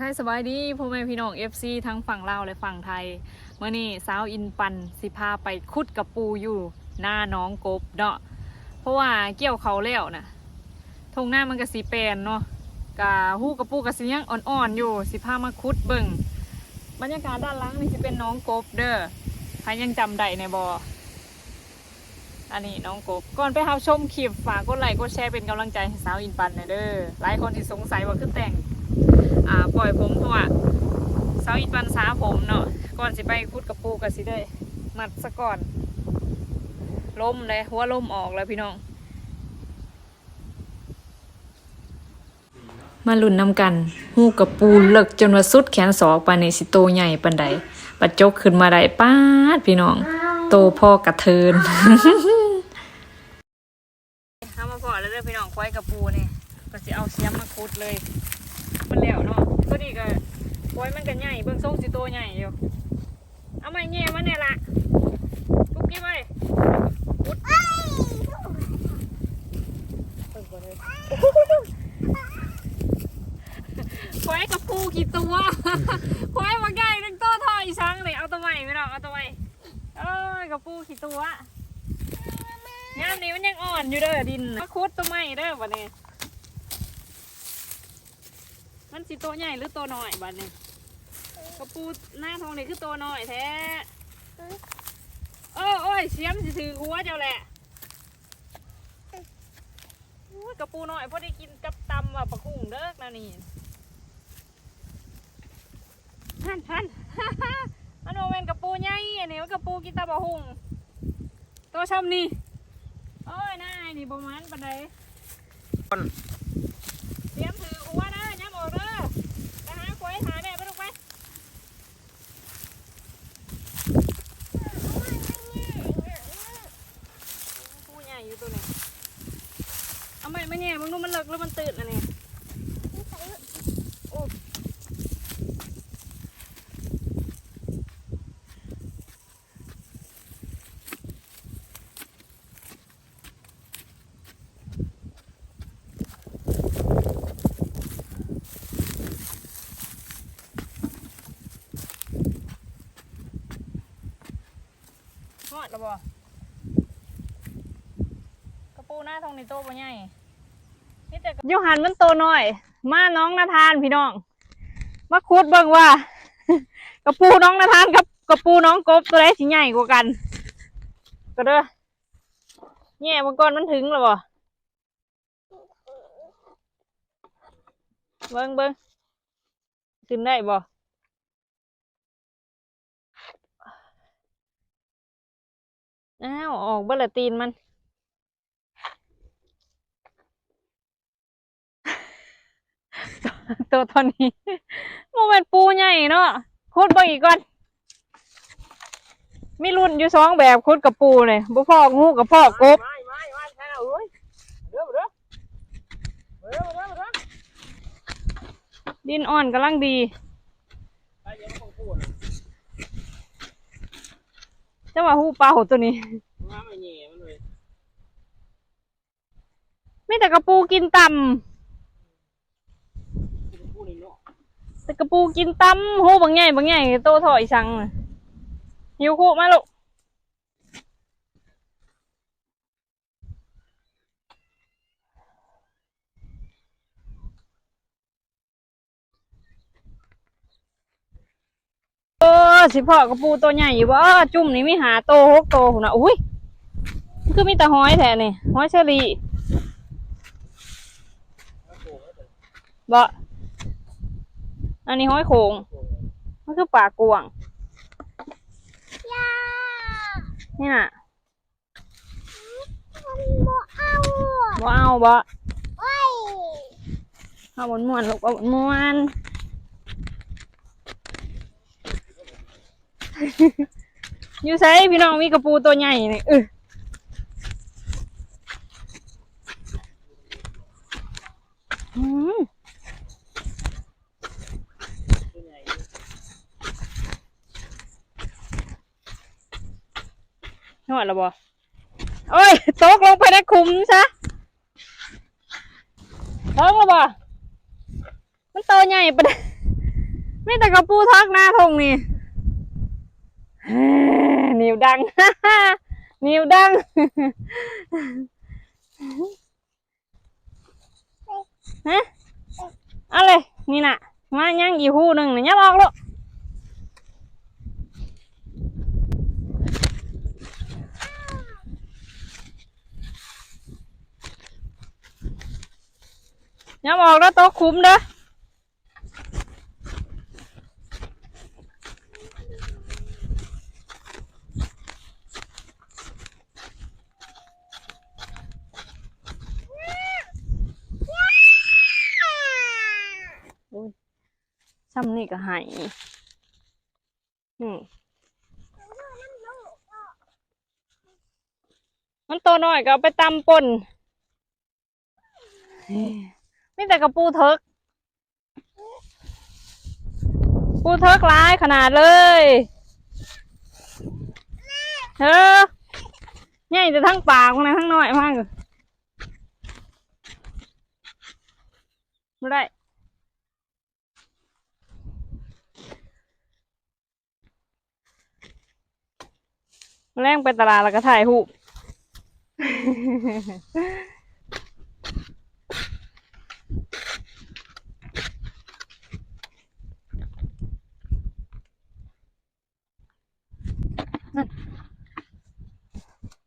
ไทยสบายดีพ่อแม่พี่น้อง FC ทั้งฝั่งลาวและฝั่งไทยเมื่อนี้สาวอินปันสิพาไปคุดกับปูอยู่หน้าน้องกบเนาะเพราะว่าเกี่ยวเขาแล้วนะทงหน้ามันก็สีแปนเนาะกะหู้กับปูกับสียงอ่อนๆอยู่สิพามาคุดเบิ่งบรรยากาศด้านหล่างนี่จะเป็นน้องกบเด้อใครยังจำได้ในบออันนี้น้องกบก่อนไปรับชมคลิปฝากกดไลค์กดแชร์เป็นกำลังใจให้สาวอินปันหน่อยเด้อหลายคนที่สงสัยว่าคือแต่ง อ่าปล่อยผมเพราะว่าเสาอินปันสาผมเนาะก่อนสิไปคุดกับปูกับสิได้มัดซะก่อนล้มเลยหัวล้มออกแล้วพี่น้อง มาลุ่นนำกันหูกับปูเลิกจนว่าสุดแขนสอกปานในสิโตใหญ่ปันใดปัดจกขึ้นมาได้ป้าดพี่น้อง โตพ่อกระเทินทำมาพอแล้วเด้อพี่น้องควายกับปูนี่ก็สิเอาเสียมมาคุดเลย มันแล้วเนาะตัวนี้ก็ควายมันก็ใหญ่เบิ่งทรงสิโตใหญ่อยู่เอาไม้แง่มาเนี่ยละกุ๊กกิ๊บไปคุดเบิ่งก่อยควายกับปูกี่ตัวควายมาใหญ่ตั้งตัวทออีช้างเลยเอาตัวใหม่พี่น้องเอาตัวใหม่เอ้ยกับปูกี่ตัวงานนี้มันยังอ่อนอยู่เด้อดินมาคุดตัวใหม่เด้อวันนี้ มันสิตัวใหญ่หรือตัวน้อยวันนี้กระปูหน้าทองนี่คือตัวน้อยแท้เออโอ้ยเสียมสิถือหัวเจ้าแหละโอ้ยกระปูน้อยพอได้กินกับตำว่ะปลาคุ้งเด้อนะนี่ท่านท่านมันโมเมนกระปูใหญ่อันนี้มันกระปูกินตาบะหุงตัวชำนี่โอ้ยนายนี่ประมาณปันใดเตรียมถือหัวนะย้ำออกเด้อไปหาควายหาแม่ไปลูกไปปูใหญ่อยู่ตัวนี้เอาไม่ไม่แง่มึงดูมันเลิกแล้วมันตื่นอันนี้โอ้หอดแล้วบ่กระปูหน้าทองในโตบ่ใหญ่ ยูหันมันโตหน่อย มาน้องนาทานพี่น้อง มาคูดเบิ่งว่า กระปูน้องนาทานกับกระปูน้องกบตัวไหนสิใหญ่กว่ากัน ก็เด้อแง่บางก้อนมันถึงแล้วบ่เบิ่งเบิ่งขึ้นได้บ่อ้าวออกเบลตีนมัน ตัวตอนนี้โมเมนปูใหญ่เนาะคุดบ่งอีกก่อน มีรุ่นอยู่สองแบบคุดกับปูเลยบ่พอกงูกับพอกกบดินอ่อนกำลังดีเดี๋ยวต้องพูดจะว่าหูเปล่าตัวนี้ไม่แต่กระปูกินตพูด นี่เนาะต่กะปูกินตำหูบางใหญ่บางใหญ่โตถอยสังหิวคู่มาลูกเออสิพ่อกระปูตัวใหญ่อยู่บ่จุ่มนี่มีหาโตหกโตหุ่นนะอุ้ยคือมีแต่ห้อยแท้นี่ห้อยเชอรี่บ่ อันนี้ห้อยโขงมันคือปลากวางนี่น่ะบ่เอาบ่เอาบนมวนลูกเอาบนมวนอยู่ไสพี่น้องมีกระปูตัวใหญ่นี่เอออืมนวด แล้วบ่โอ้ยตกลงไปในคุมซะตกแล้วบ่มันโตใหญ่ปะเนี่แต่กระปูทักหน้าทงนี่เฮ้ยนิ้วดังนิวดังฮะเอาเลยนี่น่ะมายังอีหูหนึ่งนี่ยับออกลูก ยับออกแล้วโต๊ะคุ้มเด้อซ้ำนี่ก็หายนี่มันโตหน่อยก็เอาไปตำป่น มีแต่กระปูเทิกปูเทิกร้ายขนาดเลยเออใหญ่จะทั้งปากนะทั้งน้อยมากเลยไม่ได้แรงไปตลาดแล้วก็ถ่ายรูป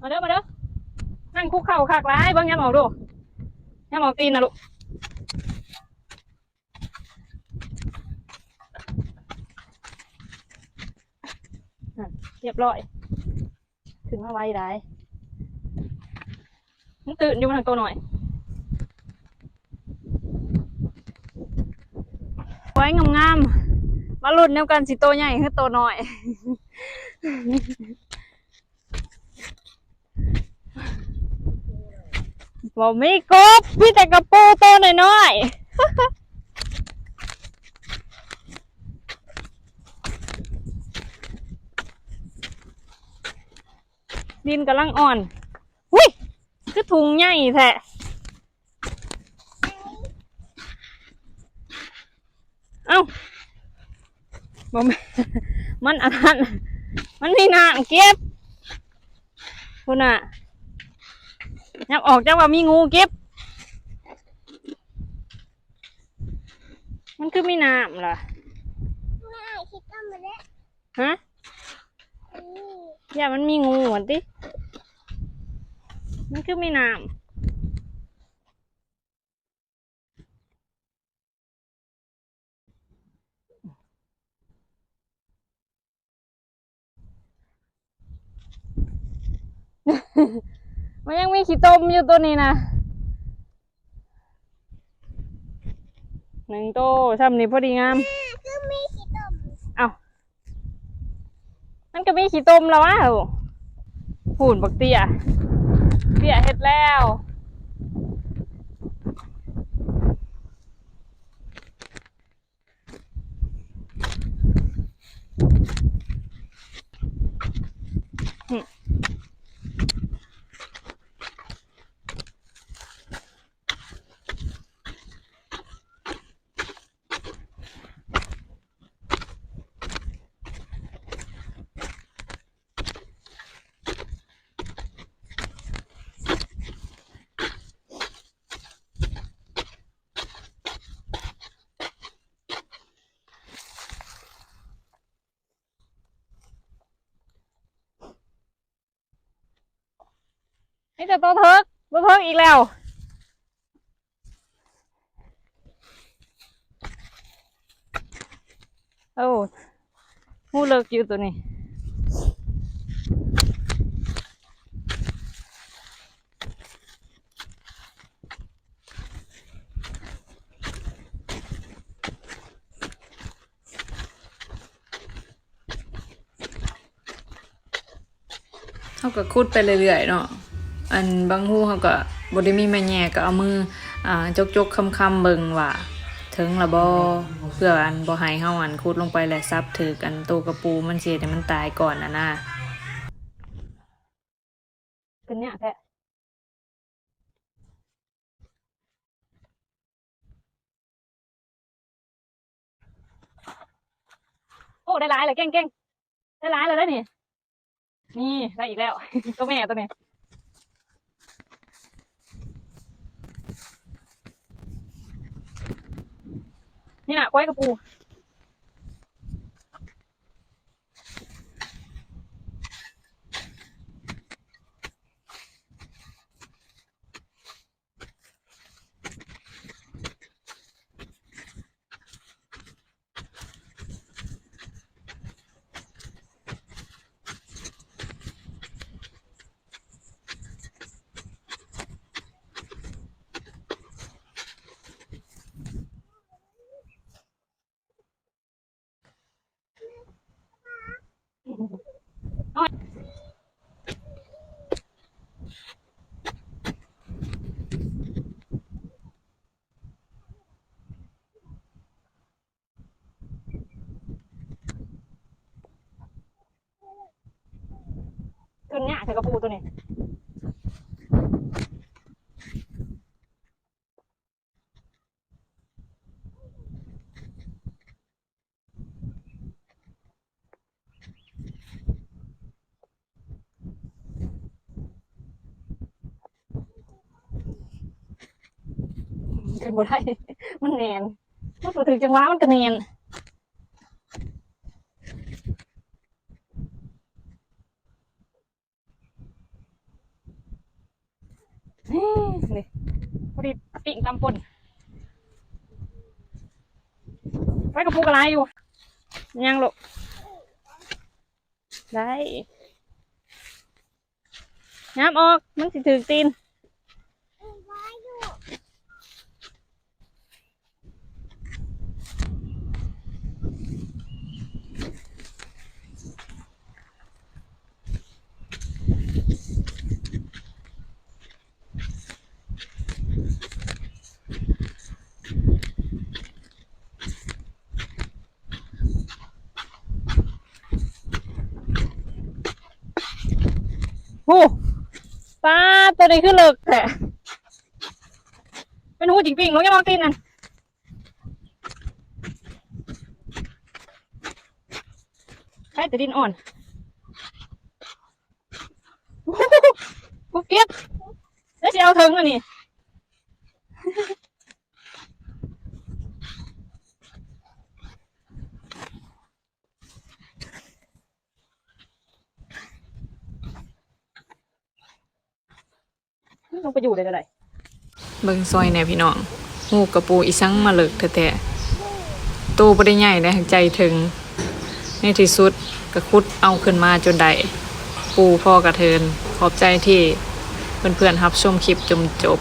มาเด้อมาเด้อนั่งคุกเข่าขากร้ายเบิ้งยามออกดูยามออกตีนนะลูกเรียบร้อย ถึงมาไว้ได้มันตื่นอยู่มันทางตัวหน่อยไว้งามๆมาลุ้นเดียวกันสิโตใหญ่คือโตวน้อย บอกไม่กบพี่แต่กระปูตัวน้อยๆ ดินกำลังอ่อนหุ้ยคือถุงใหญ่แท้เอ้าบอกไม่มันอันนั้นมันมีน้ำเก็บคุณน่ะ ยับออกจากว่ามีงูเก็บ มันคือมีน้ำเหรอไม่คิดว่ามันเละฮะอย่ามันมีงูเหมือนติมันคือมีน้ำ มันยังมีขี้ต้มอยู่ตัวนี้นะหนึ่งโตช่ำนี้พอดีงามคือมีคิดว่าเอามันก็มีขี้ต้มแล้ววะโอ้หูนบักเตี้ยเตี้ยเฮ็ดแล้ว นี่จะตัวเทิกตัวเทิกอีกแล้ว โอ้หูเลิกอยู่ตัวนี้เขาก็คุดไปเรื่อยๆเนาะ อันบางหูเขาก็บได้มีแม่แย่ก็เอามืออ่าจกๆคำๆเบิงว่าถึงละบ่เพื่ออันบ่ให้เฮาอันคุดลงไปแล้วซับถือกันตัวกระปูมันเสิให้มันตายก่อนนะนะเป็นเนี่ยแท้อ้ได้หลายเลยเก่งเก่งได้หลายเลยได้นี่นี่ได้อีกแล้วตัวแม่ตัวนี้ นี่น่ะกล้วยกับปู กระปูตัวนี้ขึ้นบ่ได้ มันแนน มันถึงจังหวะมันก็แนนนี่นี่พอ ดีปิ่งตำปนไว้กับปูกระไรอยู่ ยังลูกได้น้ำออก มันสิถึงตีน หูป้าตัวนี้คือเลิกแหละเป็นหูจริงๆลงยังมองตีนนั่นใช่แต่ดินอ่อนโอ้โหกูเก็บแล้วจะเอาถึงอันนี้ ลงไปอยู่ได้ก็ได้เบิ่งซอยแน่พี่น้องหูกระปูอีสังมาเลิกแท้ๆตูบ่ได้ใหญ่ได้หักใจถึง ในที่สุดก็คุดเอาขึ้นมาจนได้ปูพ่อกระเทิน ขอบใจที่เพื่อนๆรับชมคลิปจนจบ